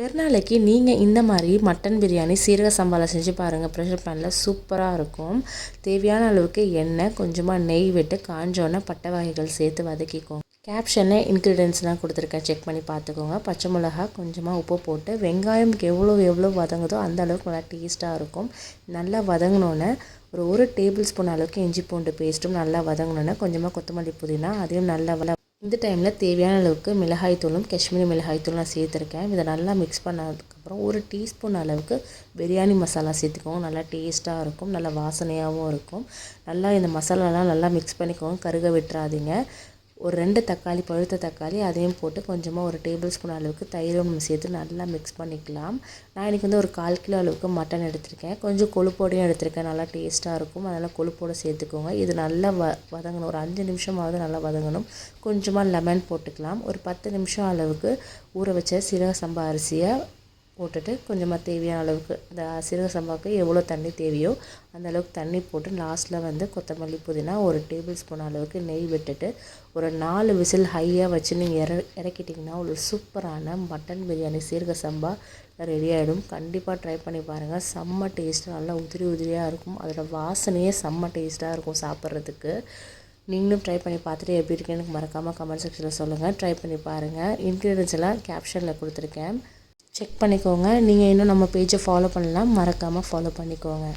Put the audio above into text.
பெருநாளைக்கு நீங்கள் இந்த மாதிரி மட்டன் பிரியாணி சீரக சம்பாவில் செஞ்சு பாருங்கள் ப்ரெஷர் பேனில் சூப்பராக இருக்கும். தேவையான அளவுக்கு எண்ணெய் கொஞ்சமாக நெய் விட்டு காஞ்சோன்னே பட்டை வகைகள் சேர்த்து வதக்கிக்கோங்க. கேப்ஷனில் இன்க்ரீடியன்ஸ்லாம் கொடுத்துருக்கேன். செக் பண்ணி பார்த்துக்கோங்க. பச்சை மிளகா கொஞ்சமாக உப்பு போட்டு வெங்காயம் எவ்வளோ எவ்வளோ வதங்குதோ அந்த அளவுக்கு நல்லா டேஸ்ட்டாக இருக்கும். நல்லா வதங்கினோன்னே ஒரு ஒரு டேபிள் ஸ்பூன் அளவுக்கு இஞ்சி பூண்டு பேஸ்ட்டும் நல்லா வதங்கினோன்னே கொஞ்சமாக கொத்தமல்லி புதினா அதையும் நல்லா வள இந்த டைமில் தேவையான அளவுக்கு மிளகாய் தூளும் காஷ்மீரி மிளகாய் தூளும் நான் சேர்த்துருக்கேன். இதை நல்லா மிக்ஸ் பண்ணதுக்கப்புறம் ஒரு டீஸ்பூன் அளவுக்கு பிரியாணி மசாலா சேர்த்துக்கோங்க. நல்லா டேஸ்ட்டாக இருக்கும் நல்லா வாசனையாகவும் இருக்கும். நல்லா இந்த மசாலாலாம் நல்லா மிக்ஸ் பண்ணிக்கோங்க கருக விட்டுறாதீங்க. ஒரு ரெண்டு தக்காளி பழுத்த தக்காளி அதையும் போட்டு கொஞ்சமாக ஒரு டேபிள் ஸ்பூன் அளவுக்கு தயிரும் சேர்த்து நல்லா மிக்ஸ் பண்ணிக்கலாம். நான் இன்றைக்கி வந்து ஒரு கால் கிலோ அளவுக்கு மட்டன் எடுத்திருக்கேன். கொஞ்சம் கொழுப்போடையும் எடுத்திருக்கேன். நல்லா டேஸ்ட்டாக இருக்கும். அதனால் கொழுப்போடு சேர்த்துக்கோங்க. இது நல்லா வ வதங்கணும். ஒரு அஞ்சு நிமிஷமாவது நல்லா வதங்கணும். கொஞ்சமாக லெமன் போட்டுக்கலாம். ஒரு பத்து நிமிஷம் அளவுக்கு ஊற வச்ச சீரக சம்பா அரிசியை போட்டுட்டு கொஞ்சமாக தேவையான அளவுக்கு இந்த சீரக சம்பாவுக்கு எவ்வளோ தண்ணி தேவையோ அந்த அளவுக்கு தண்ணி போட்டு லாஸ்ட்டில் வந்து கொத்தமல்லி புதினா ஒரு டேபிள் ஸ்பூன் அளவுக்கு நெய் விட்டுட்டு ஒரு நாலு விசில் ஹையாக வச்சு நீங்கள் இற இறக்கிட்டிங்கன்னா ஒரு சூப்பரான மட்டன் பிரியாணி சீரக சம்பா ரெடி ஆகிடும் கண்டிப்பாக ட்ரை பண்ணி பாருங்கள் செம்ம டேஸ்ட்டு நல்லா உதிரி உதிரியாக இருக்கும். அதோட வாசனையே செம்ம டேஸ்ட்டாக இருக்கும் சாப்பிட்றதுக்கு. நீங்களும் ட்ரை பண்ணி பார்த்துட்டு எப்படி இருக்குன்னு எனக்கு மறக்காமல் கமெண்ட் செக்ஷனில் சொல்லுங்கள் ட்ரை பண்ணி பாருங்கள் இன்க்ரீடியன்ஸ் எல்லாம் கேப்ஷனில் கொடுத்துருக்கேன். செக் பண்ணிக்கோங்க. நீங்கள் இன்னும் நம்ம பேஜை ஃபாலோ பண்ணலாம் மறக்காமல் ஃபாலோ பண்ணிக்கோங்க.